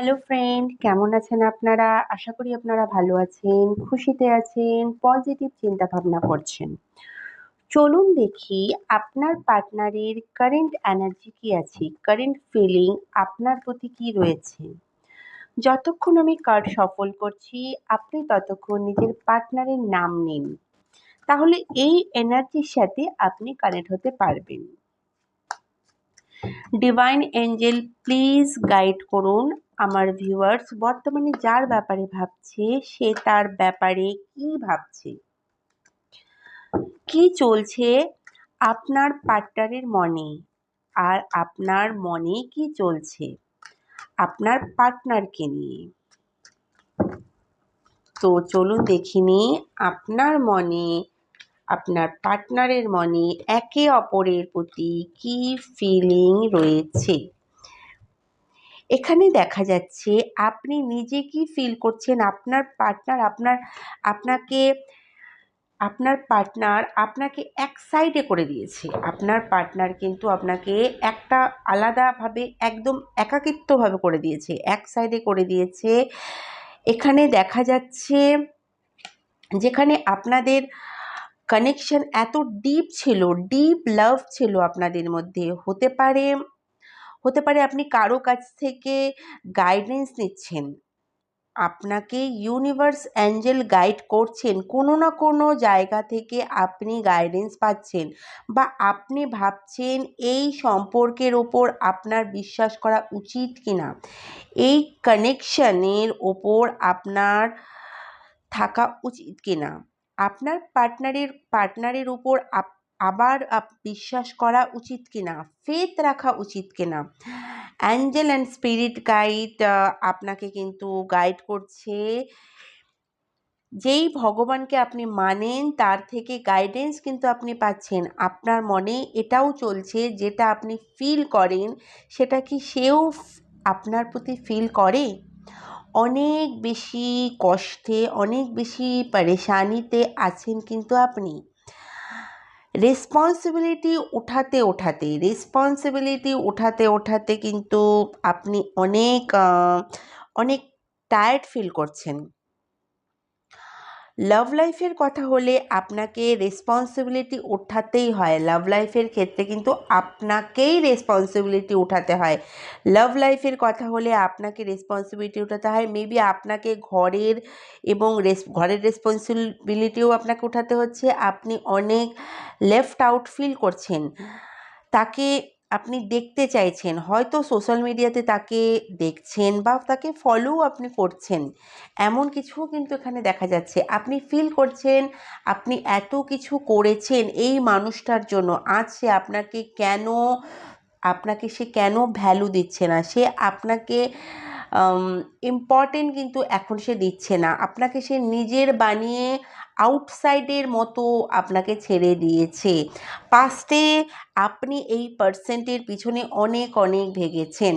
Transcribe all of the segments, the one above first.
Hello friend কেমন আছেন আপনারা? আশা করি আপনারা ভালো আছেন, খুশিতে আছেন পজিটিভ চিন্তা ভাবনা করছেন। চলুন দেখি আপনার পার্টনারের কারেন্ট এনার্জি কি আছে কারেন্ট ফিলিং আপনার প্রতি কি রয়েছে। যতক্ষণ আমি কার্ড সফল করছি, আপনি ততক্ষণ নিজের পার্টনারের নাম নিন। তাহলে এই এনার্জির সাথে আপনি কানেক্ট হতে পারবেন। ডিভাইন এঞ্জেল প্লিজ গাইড করুন আমার ভিউয়ার্স বর্তমানে যার ব্যাপারে ভাবছে, সে তার ব্যাপারে কি ভাবছে? কি চলছে? আপনার পার্টনারের মনে। আর আপনার মনে কি চলছে? আপনার পার্টনারকে নিয়ে। তো চলুন দেখিনি আপনার মনে, আপনার পার্টনারের মনে একে অপরের প্রতি কি ফিলিং রয়েছে? এখানে দেখা যাচ্ছে আপনি নিজে কি ফিল করছেন? আপনার পার্টনার আপনার, আপনাকে, আপনার পার্টনার আপনাকে এক সাইডে করে দিয়েছে। আপনার পার্টনার কিন্তু আপনাকে একটা আলাদাভাবে একদম একাকিত্বভাবে করে দিয়েছে। এক সাইডে করে দিয়েছে। এখানে দেখা যাচ্ছে যেখানে আপনাদের কানেকশন এত ডিপ ছিল ডিপ লাভ ছিল আপনাদের মধ্যে। হতে পারে হতে পারে আপনি কারও কাছ থেকে গাইডেন্স নিচ্ছেন। আপনাকে ইউনিভার্স অ্যাঞ্জেল গাইড করছেন, কোনো না কোনো জায়গা থেকে আপনি গাইডেন্স পাচ্ছেন বা আপনি ভাবছেন এই সম্পর্কের ওপর আপনার বিশ্বাস করা উচিত কি না এই কানেকশানের ওপর আপনার থাকা উচিত কি না আপনার পার্টনারের পার্টনারের উপর আবার বিশ্বাস করা উচিত কি না ফেথ রাখা উচিত কি না অ্যাঞ্জেল অ্যান্ড স্পিরিট গাইড আপনাকে কিন্তু গাইড করছে। যেই ভগবানকে আপনি মানেন, তার থেকে গাইডেন্স কিন্তু আপনি পাচ্ছেন। আপনার মনে এটাও চলছে, যেটা আপনি ফিল করেন, সেটা কি সেও আপনার প্রতি ফিল করে? অনেক বেশি কষ্টে, অনেক বেশি পারেশানিতে আছেন কিন্তু আপনি। রেসপন্সিবিলিটি ওঠাতে ওঠাতে রেসপন্সিবিলিটি ওঠাতে ওঠাতে কিন্তু আপনি অনেক অনেক টায়ার্ড ফিল করছেন। লাভ লাইফের কথা হলে আপনাকে রেসপন্সিবিলিটি ওঠাতেই হয়। লাভ লাইফের ক্ষেত্রে কিন্তু আপনাকেই রেসপন্সিবিলিটি উঠাতে হয়। লাভ লাইফের কথা হলে আপনাকে রেসপন্সিবিলিটি উঠাতে হয়। মেবি আপনাকে ঘরের এবং ঘরের রেসপন্সিবিলিটিও আপনাকে উঠাতে হচ্ছে। আপনি অনেক লেফট আউট ফিল করছেন। তাকে আপনি দেখতে চাইছেন, হয়তো সোশ্যাল মিডিয়াতে তাকে দেখছেন বা তাকে ফলো আপনি করছেন। এমন কিছুও কিন্তু এখানে দেখা যাচ্ছে। আপনি ফিল করছেন, আপনি এত কিছু করেছেন এই মানুষটার জন্য, আজ সে আপনাকে কেন, আপনাকে সে কেন ভ্যালু দিচ্ছে না? সে আপনাকে ইম্পর্টেন্ট কিন্তু এখন সে দিচ্ছে না। আপনাকে সে নিজের বানিয়ে আউটসাইডের মতো আপনাকে ছেড়ে দিয়েছে। পাস্টে আপনি এই পার্সেন্টের পিছনে অনেক অনেক ভেগেছেন।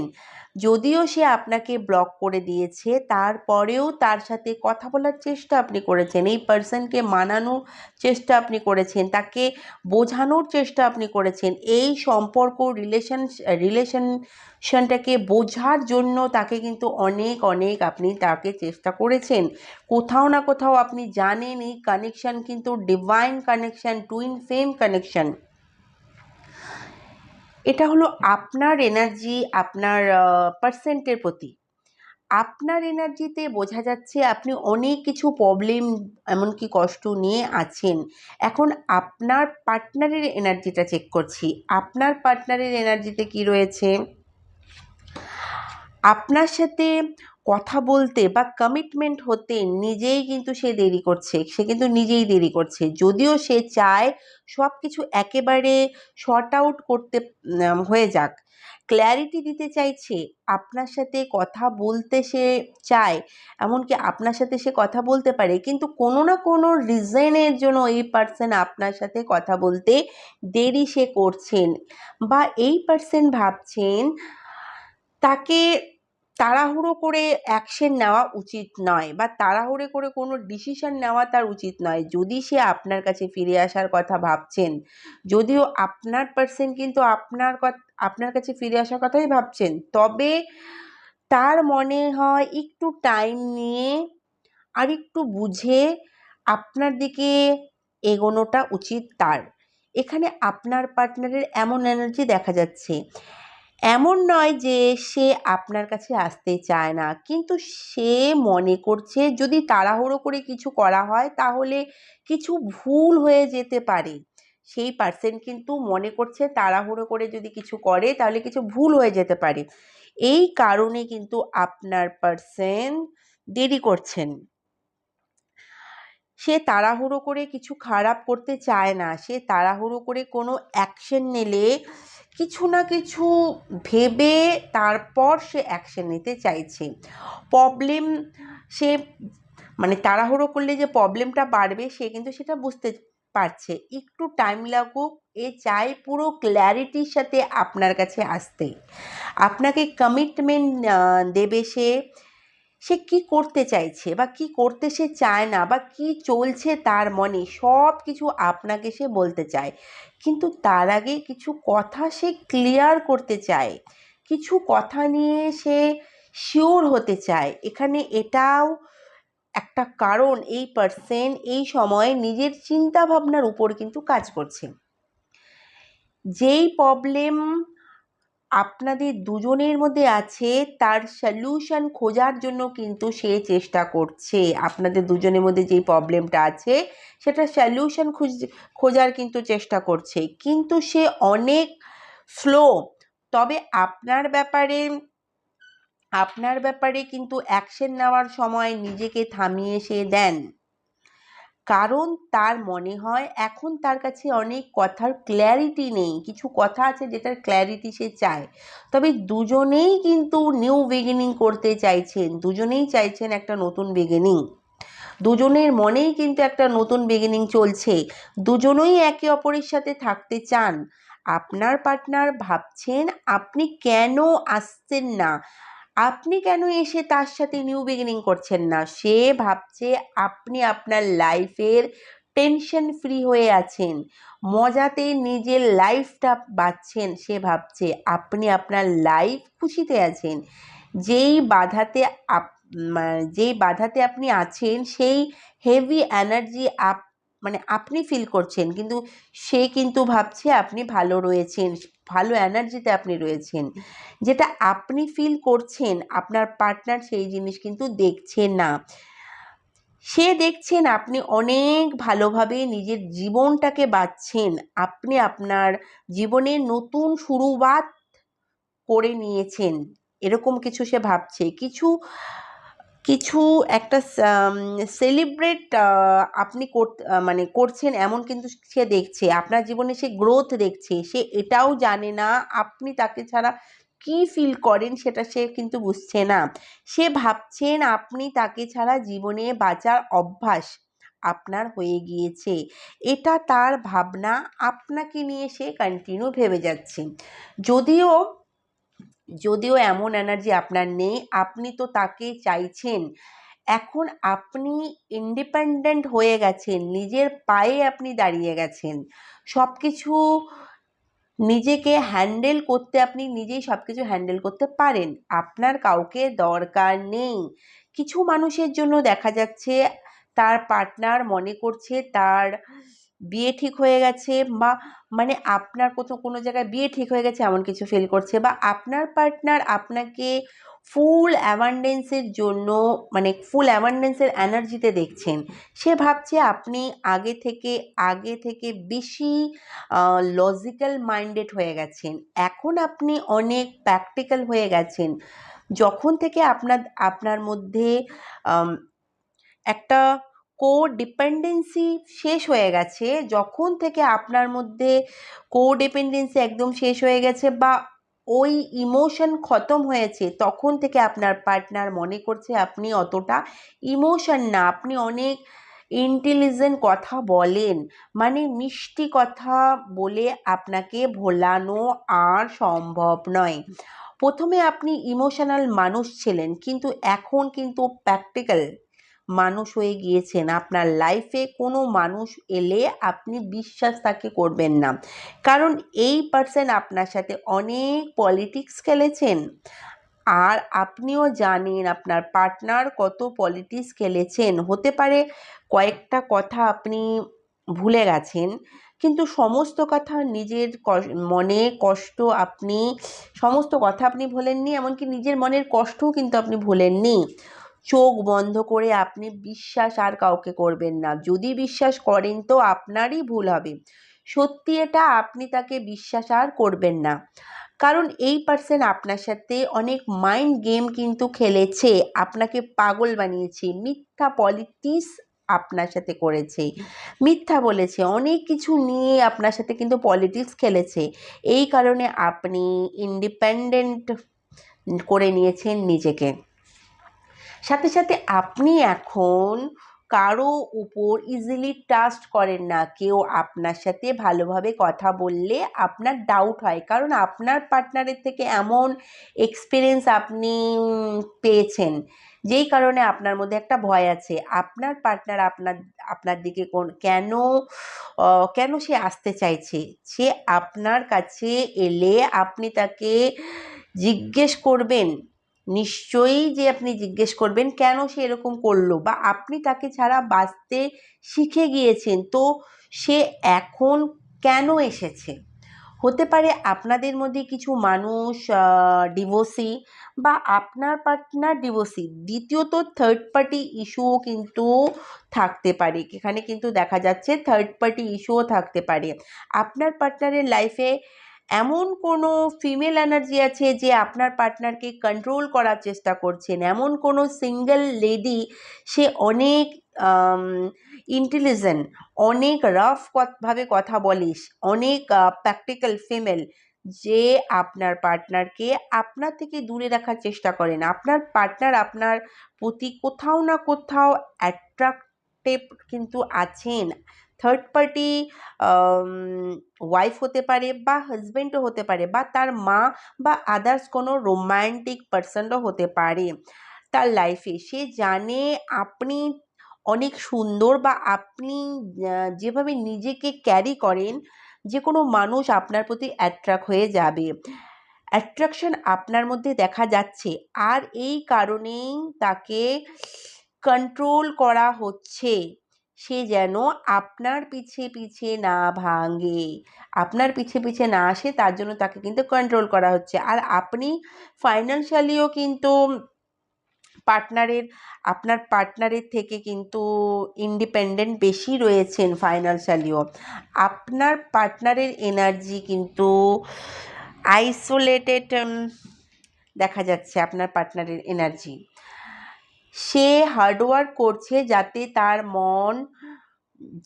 যদিও সে আপনাকে ব্লক করে দিয়েছে, তারপরেও তার সাথে কথা বলার চেষ্টা আপনি করেছেন, এই পার্সনকে মানানোর চেষ্টা আপনি করেছেন, তাকে বোঝানোর চেষ্টা আপনি করেছেন, এই সম্পর্ক রিলেশন রিলেশনশনটাকে বোঝার জন্য তাকে কিন্তু অনেক অনেক আপনি তাকে চেষ্টা করেছেন। কোথাও না কোথাও আপনি জানেন এই কানেকশান কিন্তু divine connection twin flame connection এটা হলো আপনার এনার্জি আপনার পার্সেন্টের প্রতি। আপনার এনার্জিতে বোঝা যাচ্ছে আপনি অনেক কিছু প্রবলেম এমনকি কষ্ট নিয়ে আছেন। এখন আপনার পার্টনারের এনার্জিটা চেক করছি। আপনার পার্টনারের এনার্জিতে কি রয়েছে? আপনার সাথে কথা বলতে বা কমিটমেন্ট হতে নিজেই কিন্তু সে দেরি করছে। সে কিন্তু নিজেই দেরি করছে। যদিও সে চায় সব কিছু একেবারে শর্ট আউট করতে হয়ে যাক। ক্ল্যারিটি দিতে চাইছে, আপনার সাথে কথা বলতে সে চায়, এমনকি আপনার সাথে সে কথা বলতে পারে, কিন্তু কোনো না কোনো রিজনের জন্য এই পার্সন আপনার সাথে কথা বলতে দেরি সে করছেন বা এই পার্সন ভাবছেন, তাকে তাড়াহুড়ো করে অ্যাকশন নেওয়া উচিত নয় বা তাড়াহুড়ো করে কোনো ডিসিশন নেওয়া তার উচিত নয়। যদি সে আপনার কাছে ফিরে আসার কথা ভাবছেন, যদিও আপনার পার্সেন কিন্তু আপনার আপনার কাছে ফিরে আসার কথাই ভাবছেন, তবে তার মনে হয় একটু টাইম নিয়ে আর একটু বুঝে আপনার দিকে এগোনোটা উচিত তার। এখানে আপনার পার্টনারের এমন এনার্জি দেখা যাচ্ছে। এমন নয় যে সে আপনার কাছে আসতে চায় না। কিন্তু সে মনে করছে, যদি তাড়াহুড়ো করে কিছু করা হয়, তাহলে কিছু ভুল হয়ে যেতে পারে। সেই পার্সেন কিন্তু মনে করছে, তাড়াহুড়ো করে যদি কিছু করে, তাহলে কিছু ভুল হয়ে যেতে পারে। এই কারণে কিন্তু আপনার পার্সেন দেরি করছেন। সে তাড়াহুড়ো করে কিছু খারাপ করতে চায় না। সে তাড়াহুড়ো করে কোনো অ্যাকশন নিলে কিছু না কিছু ভেবে তারপর সে অ্যাকশন নিতে চাইছে। প্রবলেম সে মানে তাড়াহুড়ো করলে যে প্রবলেমটা বাড়বে, সে কিন্তু সেটা বুঝতে পারছে। একটু টাইম লাগুক, এ চাই পুরো ক্ল্যারিটির সাথে আপনার কাছে আসতে। আপনাকে কমিটমেন্ট দেবে সে। সে কি করতে চাইছে বা কি করতে সে চায় না বা কি চলছে তার মনে, সব কিছু আপনাকে সে বলতে চায়। কিন্তু তার আগে কিছু কথা সে ক্লিয়ার করতে চায়। কিছু কথা নিয়ে সে শিওর হতে চায়। এখানে এটাও একটা কারণ এই পার্সেন এই সময়ে নিজের চিন্তা ভাবনার উপর কিন্তু কাজ করছে। যেই প্রবলেম আপনাদের দুজনের মধ্যে আছে তার সলিউশন খোঁজার জন্য কিন্তু সে চেষ্টা করছে। আপনাদের দুজনের মধ্যে যেই প্রবলেমটা আছে, সেটা সলিউশন খুঁজ, খোঁজার কিন্তু চেষ্টা করছে। কিন্তু সে অনেক স্লো তবে আপনার ব্যাপারে আপনার ব্যাপারে কিন্তু অ্যাকশন নেওয়ার সময় নিজেকে থামিয়ে সে দেন। কারণ তার মনে হয় এখন তার কাছে অনেক কথার ক্ল্যারিটি নেই, কিছু কথা আছে যেটার ক্ল্যারিটি সে চায়। তবে দুজনেই কিন্তু নিউ বিগিনিং করতে চাইছেন, দুজনেই চাইছেন একটা নতুন বিগিনিং দুজনের মনেই কিন্তু একটা নতুন বিগিনিং চলছে, দুজনেই একে অপরের সাথে থাকতে চান। আপনার পার্টনার ভাবছেন আপনি কেন আসছেন না? আপনি কেন এসে তার সাথে নিউ বিগিনিং করছেন না? সে ভাবছে আপনি আপনার লাইফের টেনশন ফ্রি হয়ে আছেন। মজাতে নিজের লাইফটা বাঁচছেন, সে ভাবছে। আপনি আপনার লাইফ খুশিতে আছেন। যেই বাধাতে আপ যেই বাধাতে আপনি আছেন, সেই হেভি এনার্জি আপ মানে আপনি ফিল করছেন। কিন্তু সে কিন্তু ভাবছে আপনি ভালো রয়েছেন, ভালো এনার্জিতে আপনি রয়েছেন। যেটা আপনি ফিল করছেন, আপনার পার্টনার সেই জিনিস কিন্তু দেখছে না। সে দেখছেন আপনি অনেক ভালোভাবে নিজের জীবনটাকে বাঁচছেন। আপনি আপনার জীবনে নতুন শুরুবাত করে নিয়েছেন। এরকম কিছু সে ভাবছে। কিছু কিছু একটা সেলিব্রেট আপনি মানে করছেন এমন কিন্তু সে দেখছে। আপনার জীবনে সে গ্রোথ দেখছে, সে এটাও জানে না, আপনি তাকে ছাড়া কি ফিল করেন সেটা সে কিন্তু বুঝছে না। সে ভাবছেন আপনি তাকে ছাড়া জীবনে বাঁচার অভ্যাস আপনার হয়ে গিয়েছে। এটা তার ভাবনা আপনাকে নিয়ে সে কন্টিনিউ ভেবে যাচ্ছে। যদিও যদিও এমন এনার্জি আপনার নেই, আপনি তো তাকে চাইছেন। এখন আপনি ইন্ডিপেন্ডেন্ট হয়ে গেছেন, নিজের পায়ে আপনি দাঁড়িয়ে গেছেন। সব কিছু নিজেকে হ্যান্ডেল করতে আপনি নিজেই সব কিছু হ্যান্ডেল করতে পারেন। আপনার কাউকে দরকার নেই। কিছু মানুষের জন্য দেখা যাচ্ছে, তার পার্টনার মনে করছে, তার বিয়ে ঠিক হয়ে গেছে বা মানে আপনার কোথাও কোনো জায়গায় বিয়ে ঠিক হয়ে গেছে এমন কিছু ফিল করছে বা আপনার পার্টনার আপনাকে ফুল অ্যাবান্ডেন্সের জন্য মানে ফুল অ্যাভান্ডেন্সের এনার্জিতে দেখছেন। সে ভাবছে আপনি আগে থেকে আগে থেকে বেশি লজিক্যাল মাইন্ডেড হয়ে গেছেন। এখন আপনি অনেক প্র্যাকটিক্যাল হয়ে গেছেন। যখন থেকে আপনার আপনার মধ্যে একটা কো ডিপেন্ডেন্সি শেষ হয়ে গেছে, যখন থেকে আপনার মধ্যে কো ডিপেন্ডেন্সি একদম শেষ হয়ে গেছে বা ওই ইমোশন খতম হয়েছে, তখন থেকে আপনার পার্টনার মনে করছে আপনি অতটা ইমোশন না, আপনি অনেক ইন্টেলিজেন্ট কথা বলেন। মানে মিষ্টি কথা বলে আপনাকে ভোলানো আর সম্ভব নয়। প্রথমে আপনি ইমোশনাল মানুষ ছিলেন, কিন্তু এখন কিন্তু প্র্যাকটিক্যাল মানুষ হয়ে গিয়েছেন। আপনার লাইফে কোনো মানুষ এলে আপনি বিশ্বাস তাকে করবেন না। কারণ এই পার্সন আপনার সাথে অনেক পলিটিক্স খেলেছেন। আর আপনিও জানেন আপনার পার্টনার কত পলিটিক্স খেলেছেন। হতে পারে কয়েকটা কথা আপনি ভুলে গেছেন। কিন্তু সমস্ত কথা নিজের মনে কষ্ট আপনি, সমস্ত কথা আপনি ভোলেননি। এমনকি নিজের মনের কষ্টও কিন্তু আপনি ভোলেননি। চোখ বন্ধ করে আপনি বিশ্বাস আর কাউকে করবেন না। যদি বিশ্বাস করেন তো আপনারই ভুল হবে। সত্যি এটা আপনি তাকে বিশ্বাস আর করবেন না। কারণ এই পার্সন আপনার সাথে অনেক মাইন্ড গেম কিন্তু খেলেছে, আপনাকে পাগল বানিয়েছে, মিথ্যা পলিটিক্স আপনার সাথে করেছে, মিথ্যা বলেছে, অনেক কিছু নিয়ে আপনার সাথে কিন্তু পলিটিক্স খেলেছে। এই কারণে আপনি ইন্ডিপেন্ডেন্ট করে নিয়েছেন নিজেকে। সাথে সাথে আপনি এখন কারও উপর ইজিলি ট্রাস্ট করেন না। কেউ আপনার সাথে ভালোভাবে কথা বললে আপনার ডাউট হয়। কারণ আপনার পার্টনারের থেকে এমন এক্সপিরিয়েন্স আপনি পেয়েছেন যেই কারণে আপনার মধ্যে একটা ভয় আছে। আপনার পার্টনার আপনার আপনার দিকে কোন কেন কেন সে আসতে চাইছে? সে আপনার কাছে এলে আপনি তাকে জিজ্ঞেস করবেন নিশ্চয়ই যে আপনি জিজ্ঞেস করবেন কেন সে এরকম করল বা আপনি তাকে ছাড়া বাঁচতে শিখে গিয়েছেন, তো সে এখন কেন এসেছে? হতে পারে আপনাদের মধ্যে কিছু মানুষ ডিভোর্সি বা আপনার পার্টনার ডিভোর্সি দ্বিতীয়ত থার্ড পার্টি ইস্যুও কিন্তু থাকতে পারে। এখানে কিন্তু দেখা যাচ্ছে থার্ড পার্টি ইস্যুও থাকতে পারে। আপনার পার্টনারের লাইফে এমন কোনো ফিমেল এনার্জি আছে যে আপনার পার্টনারকে কন্ট্রোল করার চেষ্টা করছেন? এমন কোনো সিঙ্গেল লেডি সে অনেক ইন্টেলিজেন্ট অনেক রাফ ভাবে কথা বলিস, অনেক প্র্যাকটিক্যাল ফিমেল যে আপনার পার্টনারকে আপনার থেকে দূরে রাখার চেষ্টা করেন। আপনার পার্টনার আপনার প্রতি কোথাও না কোথাও অ্যাট্রাক্টিভ কিন্তু আছেন। থার্ড পার্টি ওয়াইফ হতে পারে বা হাজব্যান্ডও হতে পারে বা তার মা বা আদার্স কোনো রোম্যান্টিক পার্সনও হতে পারে তার লাইফে সে জানে আপনি অনেক সুন্দর বা আপনি যেভাবে নিজেকে ক্যারি করেন, যে কোনো মানুষ আপনার প্রতি অ্যাট্রাক্ট হয়ে যাবে। অ্যাট্রাকশন আপনার মধ্যে দেখা যাচ্ছে আর এই কারণেই তাকে কন্ট্রোল করা হচ্ছে। সে যেন আপনার পিছে পিছে না ভাঙে। আপনার পিছে পিছে না আসে, তার জন্য তাকে কিন্তু কন্ট্রোল করা হচ্ছে। আর আপনি ফাইন্যান্সিয়ালিও কিন্তু পার্টনারের আপনার পার্টনারের থেকে কিন্তু ইন্ডিপেন্ডেন্ট বেশি রয়েছেন ফাইন্যান্সিয়ালিও আপনার পার্টনারের এনার্জি কিন্তু আইসোলেটেড দেখা যাচ্ছে আপনার পার্টনারের এনার্জি সে হার্ডওয়ার্ক করছে যাতে তার মন,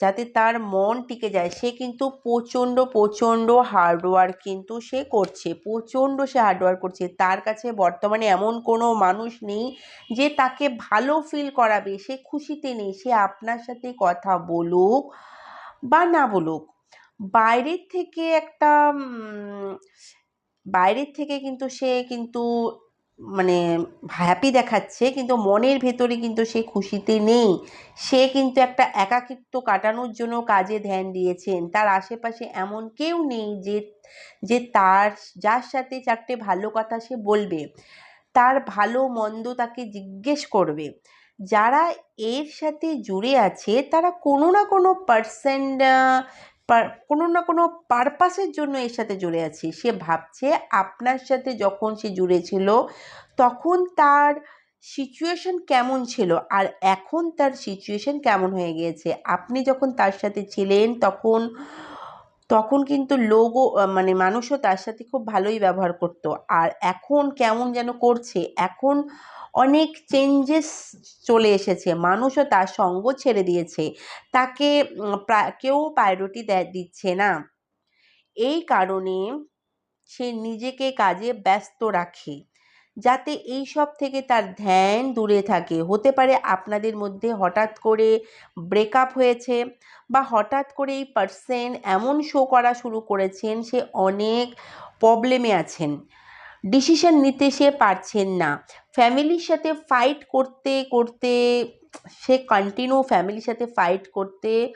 যাতে তার মন টিকে যায়। সে কিন্তু প্রচণ্ড প্রচণ্ড হার্ডওয়ার্ক কিন্তু সে করছে, প্রচণ্ড সে হার্ডওয়ার্ক করছে। তার কাছে বর্তমানে এমন কোনো মানুষ নেই যে তাকে ভালো ফিল করাবে, সে খুশিতে নেই, সে আপনার সাথে কথা বলুক বা না বলুক। বাইরের থেকে একটা বাইরের থেকে কিন্তু সে কিন্তু মানে হ্যাপি দেখাচ্ছে, কিন্তু মনের ভেতরে কিন্তু সে খুশিতে নেই। সে কিন্তু একটা একাকিত্ব কাটানোর জন্য কাজে ধ্যান দিয়েছেন। তার আশেপাশে এমন কেউ নেই যে যে তার, যার সাথে চারটে ভালো কথা সে বলবে, তার ভালো মন্দ তাকে জিজ্ঞেস করবে। যারা এর সাথে জুড়ে আছে, তারা কোনো না কোনো পার্সেন্ট কোনো না কোনো পারপাসের জন্য এর সাথে জুড়ে আছে। সে ভাবছে আপনার সাথে যখন সে জুড়েছিল, তখন তার সিচুয়েশন কেমন ছিল? আর এখন তার সিচুয়েশন কেমন হয়ে গিয়েছে? আপনি যখন তার সাথে ছিলেন, তখন তখন কিন্তু লোকও মানে মানুষও তার সাথে খুব ভালোই ব্যবহার করতো। আর এখন কেমন যেন করছে, এখন অনেক চেঞ্জেস চলে এসেছে। মানুষও তার সঙ্গ ছেড়ে দিয়েছে। তাকে কেউ প্রায়োরিটি দিচ্ছে না। এই কারণে সে নিজেকে কাজে ব্যস্ত রাখে। যাতে এই সব থেকে তার ধ্যান দূরে থাকে। হতে পারে আপনাদের মধ্যে হঠাৎ করে ব্রেকআপ হয়েছে বা হঠাৎ করে এই পার্সন এমন শো করা শুরু করেছেন, সে অনেক প্রবলেমে আছেন। ডিসিশন নিতে সে পারছেন না। ফ্যামিলির সাথে ফাইট করতে করতে, সে কন্টিনিউ ফ্যামিলির সাথে ফাইট করতে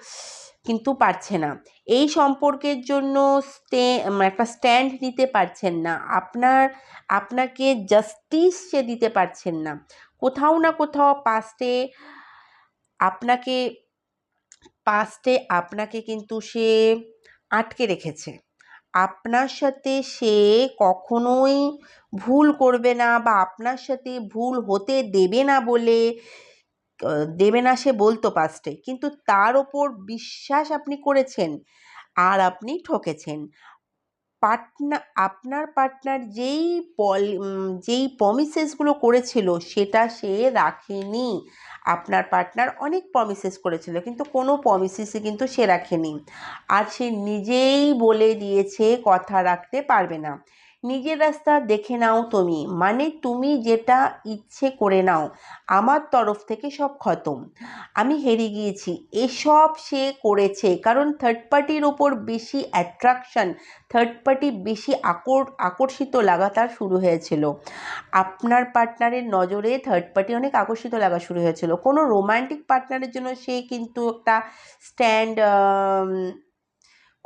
কিন্তু পারছে না। এই সম্পর্কের জন্য স্টে একটা স্ট্যান্ড নিতে পারছেন না। আপনার, আপনাকে জাস্টিস সে দিতে পারছেন না। কোথাও না কোথাও পাস্টে আপনাকে পাস্টে আপনাকে কিন্তু সে আটকে রেখেছে। আপনার সাথে সে কখনোই ভুল করবে না বা আপনার সাথে ভুল হতে দেবে না বলে দেবে না সে বলতো পাস্টে। কিন্তু তার ওপর বিশ্বাস আপনি করেছেন আর আপনি ঠকেছেন। পার্টনার আপনার পার্টনার যেই পল যেই প্রমিসেসগুলো করেছিল সেটা সে রাখেনি। আপনার পার্টনার অনেক প্রমিসেস করেছিল, কিন্তু কোনো প্রমিসেসই কিন্তু সে রাখেনি। আর সে নিজেই বলে দিয়েছে কথা রাখতে পারবে না। নিজের রাস্তা দেখে নাও তুমি। মানে তুমি যেটা ইচ্ছে করে নাও, আমার তরফ থেকে সব খতম। আমি হেরে গিয়েছি। এসব সে করেছে। কারণ থার্ড পার্টির ওপর বেশি অ্যাট্রাকশন থার্ড পার্টি বেশি আকর আকর্ষিত লাগা তার শুরু হয়েছিল। আপনার পার্টনারের নজরে থার্ড পার্টি অনেক আকর্ষিত লাগা শুরু হয়েছিল। কোনো রোমান্টিক পার্টনারের জন্য সে কিন্তু একটা স্ট্যান্ড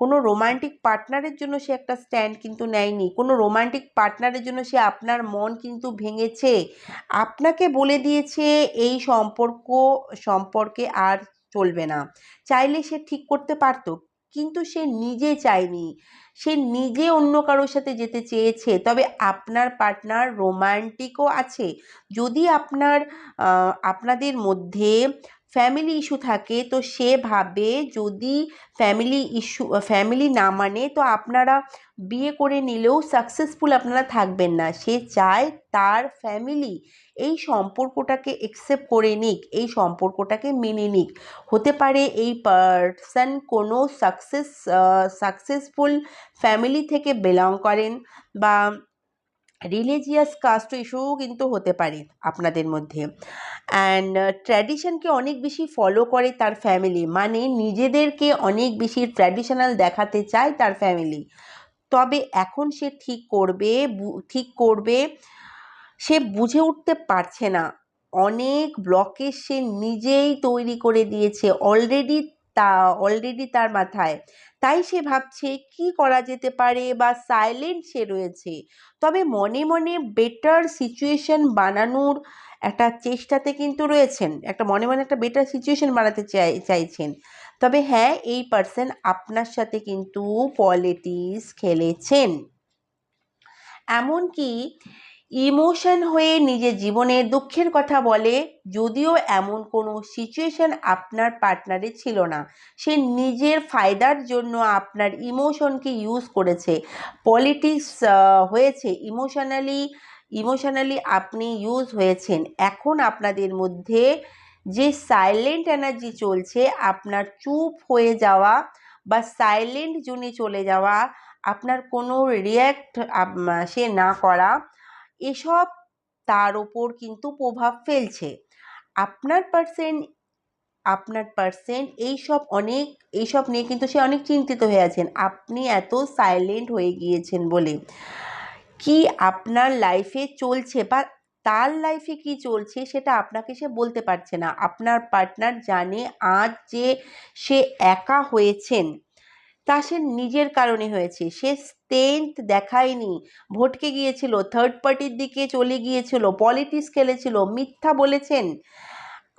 কোনো রোমান্টিক পার্টনারের জন্য সে একটা স্ট্যান্ড কিন্তু নেয়নি। কোনো রোমান্টিক পার্টনারের জন্য সে আপনার মন কিন্তু ভেঙেছে। আপনাকে বলে দিয়েছে, এই সম্পর্ক, সম্পর্কে আর চলবে না। চাইলে সে ঠিক করতে পারতো, কিন্তু সে নিজে চায়নি। সে নিজে অন্য কারোর সাথে যেতে চেয়েছে। তবে আপনার পার্টনার রোমান্টিকও আছে। যদি আপনার আপনাদের মধ্যে ফ্যামিলি ইস্যু থাকে, তো সে ভাবে যদি ফ্যামিলি ইস্যু ফ্যামিলি না মানে তো আপনারা বিয়ে করে নিলেও সাকসেসফুল আপনারা থাকবেন না। সে চায় তার ফ্যামিলি এই সম্পর্কটাকে একসেপ্ট করে নিক, এই সম্পর্কটাকে মেনে নিক। হতে পারে এই পার্সন কোনো সাকসেস সাকসেসফুল ফ্যামিলি থেকে বিলং করেন বা রিলিজিয়াস কাস্ট ইস্যুও কিন্তু হতে পারে আপনাদের মধ্যে। অ্যান্ড ট্র্যাডিশনকে অনেক বেশি ফলো করে তার ফ্যামিলি মানে নিজেদেরকে অনেক বেশি ট্র্যাডিশনাল দেখাতে চায় তার ফ্যামিলি তবে এখন সে ঠিক করবে ঠিক করবে, সে বুঝে উঠতে পারছে না। অনেক ব্লকে সে নিজেই তৈরি করে দিয়েছে অলরেডি তা অলরেডি তার মাথায়। তাই সে ভাবছে, কি করা যেতে পারে বা সাইলেন্ট সে রয়েছে? তবে মনে মনে বেটার সিচুয়েশন বানানোর একটা চেষ্টাতে কিন্তু রয়েছেন। একটা মনে মনে একটা বেটার সিচুয়েশন বানাতে চাই, চাইছেন। তবে হ্যাঁ এই পার্সন আপনার সাথে কিন্তু পলিটিক্স খেলেছেন। এমনকি ইমোশন হয়ে নিজের জীবনের দুঃখের কথা বলে, যদিও এমন কোনো সিচুয়েশন আপনার পার্টনারে ছিল না। সে নিজের ফায়দার জন্য আপনার ইমোশনকে ইউজ করেছে। পলিটিক্স হয়েছে। ইমোশনালি ইমোশনালি আপনি ইউজ হয়েছেন। এখন আপনাদের মধ্যে যে সাইলেন্ট এনার্জি চলছে, আপনার চুপ হয়ে যাওয়া বা সাইলেন্ট জোনে চলে যাওয়া, আপনার কোনো রিয়্যাক্ট সে না করা এসব তার ওপর কিন্তু প্রভাব ফেলছে। আপনার পার্সেন্ট আপনার পার্সেন্ট এইসব অনেক, এইসব নিয়ে কিন্তু সে অনেক চিন্তিত হয়ে আছেন। আপনি এত সাইলেন্ট হয়ে গিয়েছেন বলে। কি আপনার লাইফে চলছে বা তার লাইফে কি চলছে সেটা আপনাকে সে বলতে পারছে না। আপনার পার্টনার জানে আজ যে সে একা হয়েছেন। তা সে নিজের কারণে হয়েছে। সে স্ট্রেংথ দেখায়নি। ভটকে গিয়েছিল থার্ড পার্টির দিকে চলে গিয়েছিল পলিটিক্স খেলেছিল, মিথ্যা বলেছেন।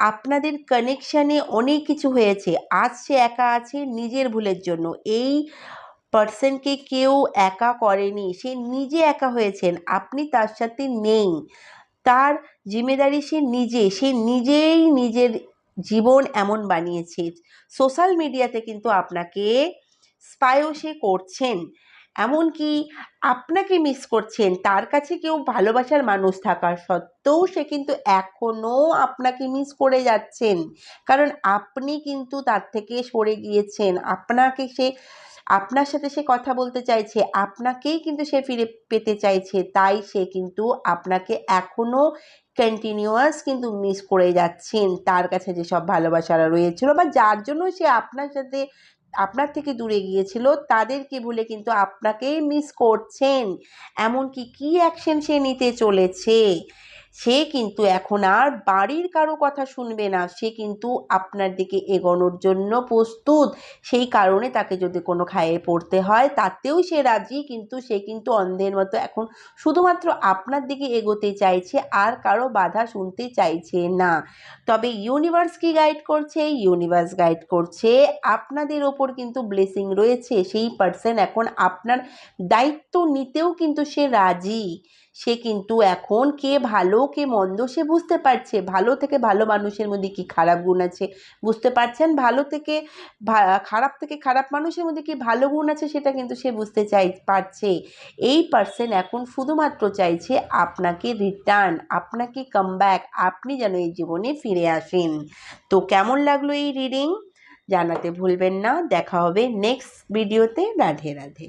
আপনাদের কানেকশানে অনেক কিছু হয়েছে। আজ সে একা আছে নিজের ভুলের জন্য। এই পার্সনকে কেউ একা করেনি। সে নিজে একা হয়েছেন। আপনি তার সাথে নেই। তার জিম্মেদারি সে নিজে। সে নিজেই নিজের জীবন এমন বানিয়েছে। সোশ্যাল মিডিয়াতে কিন্তু আপনাকে স্পাইও সে করছেন। এমনকি আপনাকে মিস করছেন, তার কাছে কেউ ভালোবাসার মানুষ থাকা সত্ত্বেও সে কিন্তু এখনও আপনাকে মিস করে যাচ্ছেন। কারণ আপনি কিন্তু তার থেকে সরে গিয়েছেন। আপনাকে সে, আপনার সাথে সে কথা বলতে চাইছে, আপনাকেই কিন্তু সে ফিরে পেতে চাইছে। তাই সে কিন্তু আপনাকে এখনও কন্টিনিউয়াস কিন্তু মিস করে যাচ্ছেন। তার কাছে যেসব ভালোবাসারা রয়েছিল বা যার জন্য সে আপনার সাথে আপনার থেকে দূরে গিয়েছিল, তাদেরকে ভুলে কিন্তু আপনাকেই মিস করছেন। এমনকি কি অ্যাকশন সে নিতে চলেছে? সে কিন্তু এখন আর বাড়ির কারও কথা শুনবে না। সে কিন্তু আপনার দিকে এগোনোর জন্য প্রস্তুত। সেই কারণে তাকে যদি কোনো খায়ে পড়তে হয়, তাতেও সে রাজি। কিন্তু সে কিন্তু অন্ধের মতো এখন শুধুমাত্র আপনার দিকে এগোতে চাইছে, আর কারও বাধা শুনতে চাইছে না। তবে ইউনিভার্স কি গাইড করছে? ইউনিভার্স গাইড করছে আপনাদের ওপর কিন্তু ব্লেসিং রয়েছে। সেই পার্সন এখন আপনার দায়িত্ব নিতেও কিন্তু সে রাজি। সে কিন্তু এখন কে ভালো, কে মন্দ, সে বুঝতে পারছে। ভালো থেকে ভালো মানুষের মধ্যে কি খারাপ গুণ আছে? বুঝতে পারছেন? ভালো থেকে খারাপ থেকে খারাপ মানুষের মধ্যে কি ভালো গুণ আছে সেটা কিন্তু সে বুঝতে চাই, পারছে। এই পার্সন এখন শুধুমাত্র চাইছে আপনাকে রিটার্ন আপনাকে কাম আপনি যেন এই জীবনে ফিরে আসেন। তো কেমন লাগল এই রিডিং জানাতে ভুলবেন না। দেখা হবে নেক্সট ভিডিওতে রাধে রাধে।